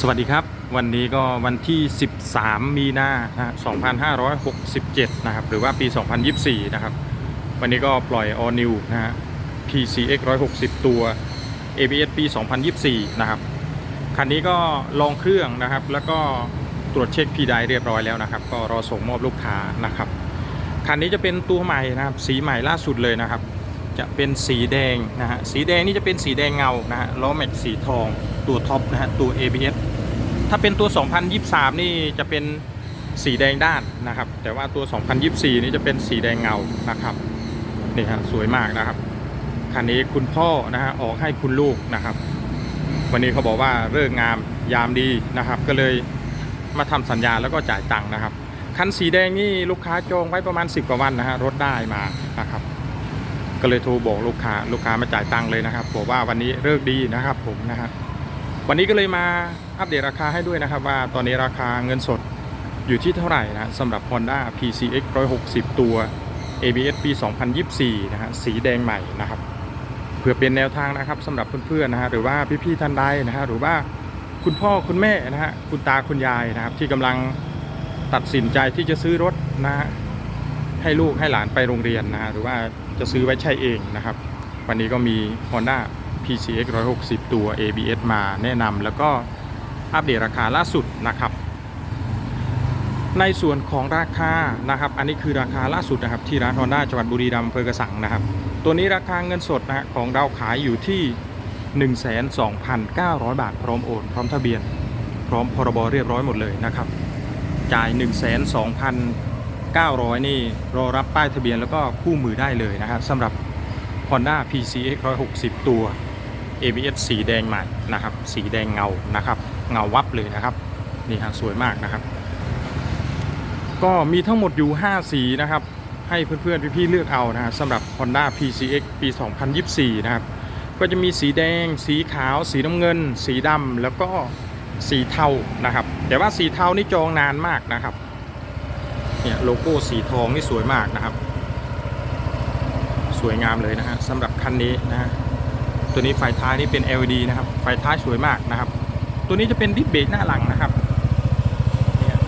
สวัสดีครับ วันนี้ก็วันที่ 13 มีนานะ2567 นะครับ หรือว่าปี 2024 นะครับ วันนี้ก็ปล่อย All New นะฮะ PCX 160 ตัว ABS ปี 2024 นะครับ คันนี้ก็ลองเครื่องนะครับ แล้วก็ตรวจเช็คพีไดเรียบร้อยแล้วนะครับ ก็รอส่งมอบลูกค้านะครับ คันนี้จะเป็นตัวใหม่นะครับ สีใหม่ล่าสุดเลยนะครับ จะเป็นสีแดงนะฮะ สีแดงนี่จะเป็นสีแดงเงานะฮะ ล้อแม็กสีทอง ตัวท็อปนะฮะตัว ABS ถ้าเป็นตัว 2023 นี่จะเป็นสีแดงด้านนะครับ แต่ว่าตัว 2024 นี่จะเป็นสีแดงเงานะครับนี่ฮะสวยมากนะครับคันนี้คุณพ่อนะฮะออกให้คุณลูกนะครับ วันนี้เขาบอกว่าเลิกงามยามดีนะครับ ก็เลยมาทำสัญญาแล้วก็จ่ายตังค์นะครับคันสีแดงนี่ลูกค้าจองไว้ประมาณ 10 กว่าวันนะฮะรถได้มานะครับ ก็เลยโทรบอกลูกค้าลูกค้ามาจ่ายตังค์เลยนะครับบอกว่าวันนี้เลิกดีนะครับผมนะครับ วันนี้ก็เลยมาอัปเดตราคาให้ด้วยนะครับ ว่าตอนนี้ราคาเงินสดอยู่ที่เท่าไหร่นะสำหรับ Honda PCX 160 ตัว ABS ปี 2024 นะฮะสีแดงใหม่นะครับเพื่อเป็นแนวทางนะครับสำหรับเพื่อนๆนะฮะหรือว่าพี่ๆท่านใดนะฮะหรือว่าคุณพ่อคุณแม่นะฮะคุณตาคุณยายนะครับ ที่กำลังตัดสินใจที่จะซื้อรถนะฮะให้ลูกให้หลานไปโรงเรียนนะฮะหรือว่าจะซื้อไว้ใช้เองนะครับ วันนี้ก็มี Honda PCX 160 ตัว ABS มาแนะนำแล้วก็อัปเดตราคาล่าสุดนะครับ ในส่วนของราคานะครับ อันนี้คือราคาล่าสุดนะครับ ที่ร้าน Honda จังหวัดบุรีรัมย์อำเภอกระสังนะครับ ตัวนี้ราคาเงินสดนะของเราขายอยู่ที่ 12,900 บาท พร้อมโอน พร้อมทะเบียน พร้อมพรบเรียบร้อยหมดเลยนะครับ จ่าย 12,900 นี่รอรับป้ายทะเบียนแล้วก็คู่มือได้เลยนะครับสำหรับ Honda PCX 160 ตัว ABS สีแดงใหม่นะครับ สีแดงเงานะครับ เงาวับเลยนะครับ นี่ฮะสวยมากนะครับ ก็มีทั้งหมดอยู่ 5 สีนะครับ ให้เพื่อนๆพี่ๆเลือกเอานะฮะสำหรับ Honda PCX ปี 2024 นะครับ ก็จะมีสีแดง สีขาว สีน้ำเงิน สีดำแล้วก็สีเทานะครับ แต่ว่าสีเทานี่จองนานมากนะครับเนี่ยโลโก้สีทองนี่สวยมากนะครับ สวยงามเลยนะฮะสำหรับคันนี้นะฮะ ตัวนี้ไฟท้ายนี่เป็น LED นะครับ ไฟท้ายสวยมากนะครับ ตัวนี้จะเป็นดิสเบรกหน้าหลังนะครับเนี่ย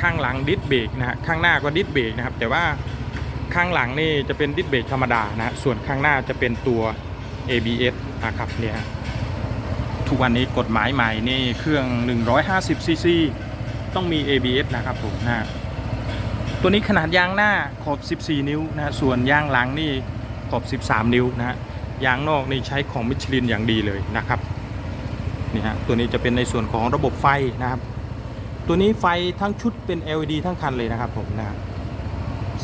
ข้างหลังดิสเบรกนะฮะข้างหน้าก็ดิสเบรกนะครับ แต่ว่าข้างหลังนี่จะเป็นดิสเบรกธรรมดานะฮะส่วนข้างหน้าจะเป็นตัว ABS นะครับเนี่ยทุกวันนี้กฎหมายใหม่นี่เครื่อง 150 ซีซีต้องมี ABS นะครับผมนะตัวนี้ขนาดยางหน้าขอบ 14 นิ้วนะฮะส่วนยางหลังนี่ ขอบ 13 นิ้วนะฮะยางนอกนี่ใช้ของมิชลินอย่างดีเลยนะครับนี่ฮะตัวนี้จะเป็นในส่วนของระบบไฟนะครับ ตัวนี้ไฟทั้งชุดเป็น LED ทั้งคันเลยนะครับผมนะฮะ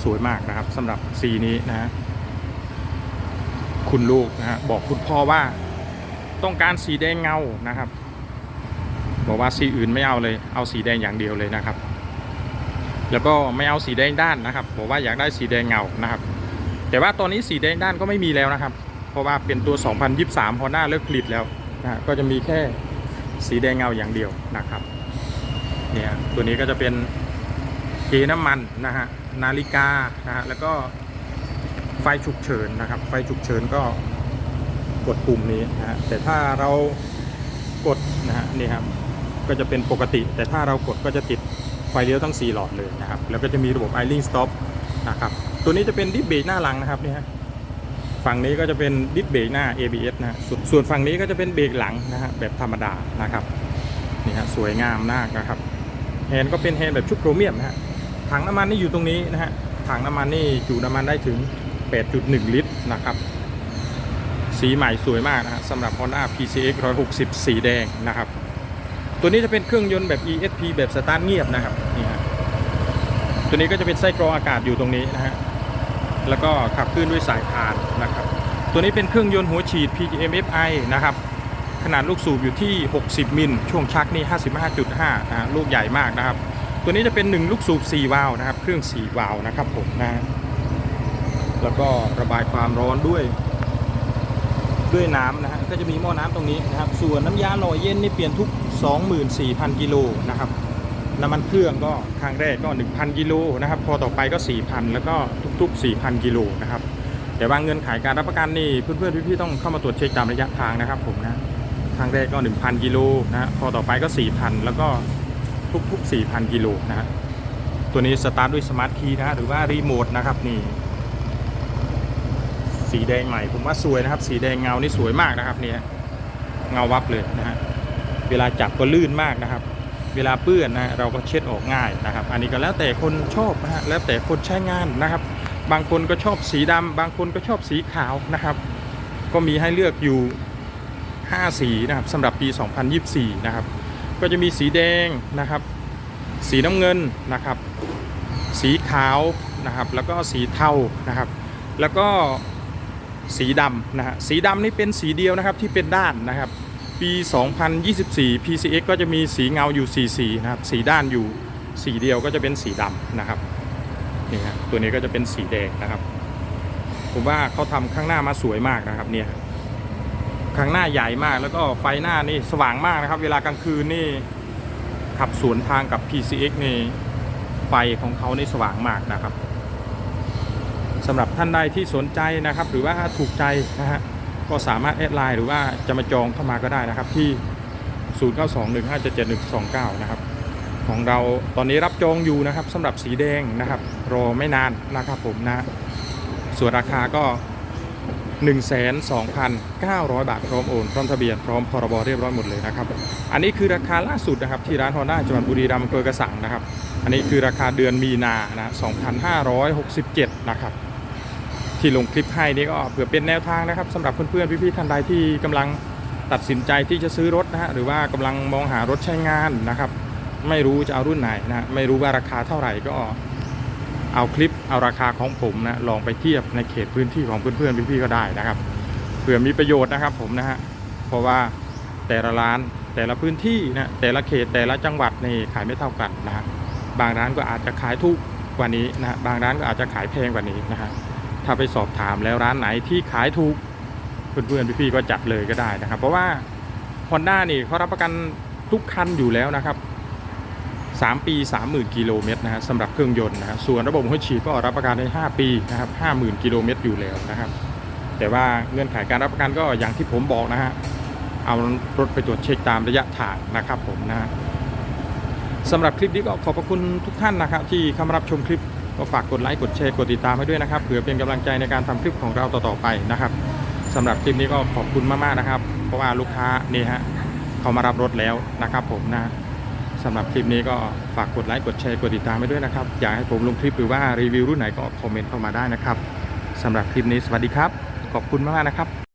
สวยมากนะครับสำหรับสีนี้นะฮะคุณลูกนะฮะบอกคุณพ่อว่าต้องการสีแดงเงานะครับ บอกว่าสีอื่นไม่เอาเลย เอาสีแดงอย่างเดียวเลยนะครับ แล้วก็ไม่เอาสีแดงด้านนะครับ บอกว่าอยากได้สีแดงเงานะครับ แต่ว่าตอนนี้สีแดงด้านก็ไม่มีแล้วนะครับ เพราะว่าเป็นตัว 2023 Honda เลิกผลิตแล้วนะฮะก็จะมีแค่สีแดงเงาอย่างเดียวนะครับเนี่ยตัวนี้ก็จะเป็นเกน้ำมันนะฮะนาฬิกานะฮะแล้วก็ไฟฉุกเฉินนะครับ ไฟฉุกเฉินก็กดปุ่มนี้นะฮะแต่ถ้าเรากดนะฮะนี่ครับก็จะเป็นปกติ แต่ถ้าเรากดก็จะติดไฟเลี้ยวทั้ง 4 หลอดเลยนะครับ แล้วก็จะมีระบบ i l i n g stop นะครับ ตัวนี้จะเป็นดิสเบรกหน้าหลังนะครับเนี่ยฮะฝั่งนี้ก็จะเป็นดิสเบรกหน้า ABS นะส่วนส่วนฝั่งนี้ก็จะเป็นเบรกหลังนะฮะแบบธรรมดานะครับนี่ฮะสวยงามมากนะครับแฮนด์ก็เป็นแฮนด์แบบชุดโครเมียมนะฮะถังน้ำมันนี่อยู่ตรงนี้นะฮะถังน้ำมันนี่จุน้ำมันได้ถึง 8.1 ลิตรนะครับสีใหม่สวยมากนะฮะสำหรับ Honda PCX 160 สีแดงนะครับ ตัวนี้จะเป็นเครื่องยนต์แบบ ESP แบบสตาร์ทเงียบนะครับนี่ฮะตัวนี้ก็จะเป็นไส้กรองอากาศอยู่ตรงนี้นะฮะ แล้วก็ขับเคลื่อนด้วยสายพานนะครับ ตัวนี้เป็นเครื่องยนต์หัวฉีด PGM-FI นะครับ ขนาดลูกสูบอยู่ที่ 60 มิล ช่วงชักนี่ 55.5นะลูกใหญ่มากนะครับ ตัวนี้จะเป็น 1 ลูกสูบ 4 วาล์วนะครับ เครื่อง 4 วาล์วนะครับผมนะฮะแล้วก็ระบายความร้อนด้วยด้วยน้ำนะฮะ ก็จะมีหม้อน้ำตรงนี้นะครับ ส่วนน้ำยาหล่อเย็นนี่เปลี่ยนทุก 24,000 กิโลนะครับ น้ำมันเครื่องก็ครั้งแรกก็ 1,000 กิโลนะครับ พอต่อไปก็ 4,000 แล้วก็ทุกๆ 4,000 กิโลนะครับ แต่ว่าเงินขายการรับประกันนี่เพื่อนๆพี่ๆต้องเข้ามาตรวจเช็คตามระยะทางนะครับผมนะครั้งแรกก็ 1,000 กิโลนะพอต่อไปก็ 4,000 แล้วก็ทุกๆ 4,000 กิโลนะฮะตัวนี้สตาร์ทด้วยสมาร์ทคีย์นะฮะหรือว่ารีโมทนะครับนี่สีแดงใหม่ผมว่าสวยนะครับ สีแดงเงานี่สวยมากนะครับเนี่ยเงาวับเลยนะฮะเวลาจับก็ลื่นมากนะครับ เวลาเปื้อนนะเราก็เช็ดออกง่ายนะครับ อันนี้ก็แล้วแต่คนชอบนะฮะแล้วแต่คนใช้งานนะครับ บางคนก็ชอบสีดำบางคนก็ชอบสีขาวนะครับ ก็มีให้เลือกอยู่ 5 สีนะครับสำหรับปี 2024 นะครับ ก็จะมีสีแดงนะครับ สีน้ำเงินนะครับ สีขาวนะครับ แล้วก็สีเทานะครับ แล้วก็สีดำนะฮะสีดำนี่เป็นสีเดียวนะครับที่เป็นด้านนะครับ ปี 2024 PCX ก็จะมีสีเงาอยู่สีสีนะครับ สีด้านอยู่ สีเดียวก็จะเป็นสีดำนะครับ นี่ฮะตัวนี้ก็จะเป็นสีแดงนะครับ ผมว่าเขาทำข้างหน้ามาสวยมากนะครับเนี่ย ข้างหน้าใหญ่มากแล้วก็ไฟหน้านี่สว่างมากนะครับ เวลากลางคืนนี่ขับสวนทางกับ PCX นี่ไฟของเขานี่สว่างมากนะครับสำหรับท่านใดที่สนใจนะครับ หรือว่าถูกใจนะฮะ ก็สามารถแอดไลน์หรือว่าจะมาจองเข้ามาก็ได้นะครับ ที่ 0921577129 นะครับ ของเราตอนนี้รับจองอยู่นะครับสำหรับสีแดงนะครับ รอไม่นานนะครับผมนะ ส่วนราคาก็ 12,900 บาทพร้อมโอน พร้อมทะเบียนพร้อมพรบเรียบร้อยหมดเลยนะครับ อันนี้คือราคาล่าสุดนะครับที่ร้านฮอนด้าจังหวัดบุรีรัมย์อำเภอกระสังนะครับ อันนี้คือราคาเดือนมีนานะ 2,567 นะครับ ที่ลงคลิปให้นี่ก็เผื่อเป็นแนวทางนะครับสำหรับเพื่อนๆพี่ๆท่านใดที่กำลังตัดสินใจที่จะซื้อรถนะฮะหรือว่ากำลังมองหารถใช้งานนะครับ ไม่รู้จะเอารุ่นไหนนะฮะไม่รู้ว่าราคาเท่าไหร่ก็เอาคลิปเอาราคาของผมนะลองไปเทียบในเขตพื้นที่ของเพื่อนๆพี่ๆก็ได้นะครับเผื่อมีประโยชน์นะครับผมนะฮะเพราะว่าแต่ละร้านแต่ละพื้นที่นะแต่ละเขตแต่ละจังหวัดนี่ขายไม่เท่ากันนะฮะบางร้านก็อาจจะขายถูกกว่านี้นะฮะบางร้านก็อาจจะขายแพงกว่านี้นะฮะ ถ้าไปสอบถามแล้วร้านไหนที่ขายถูกเพื่อนๆพี่ๆก็จัดเลยก็ได้นะครับ เพราะว่า Honda นี่เขารับประกันทุกคันอยู่แล้วนะครับ 3 ปี 30,000 กิโลเมตรนะฮะสำหรับเครื่องยนต์นะฮะส่วนระบบหัวฉีดก็รับประกันได้5ปีนะครับ50,000 กิโลเมตรอยู่แล้วนะครับ แต่ว่าเงื่อนไขการรับประกันก็อย่างที่ผมบอกนะฮะเอารถไปตรวจเช็คตามระยะทางนะครับผมนะฮะสำหรับคลิปนี้ก็ขอบพระคุณทุกท่านนะครับ ที่เข้ามารับชมคลิป ก็ฝากกดไลค์กดแชร์กดติดตามให้ด้วยนะครับเผื่อเป็นกำลังใจในการทำคลิปของเราต่อๆไปนะครับสำหรับคลิปนี้ก็ขอบคุณมากๆนะครับ เพราะว่าลูกค้านี่ฮะเขามารับรถแล้วนะครับ ผมนะสำหรับคลิปนี้ก็ฝากกดไลค์กดแชร์กดติดตามไปด้วยนะครับ อยากให้ผมลงคลิปหรือว่ารีวิวรุ่นไหนก็คอมเมนต์เข้ามาได้นะครับสำหรับคลิปนี้สวัสดีครับ ขอบคุณมากๆนะครับ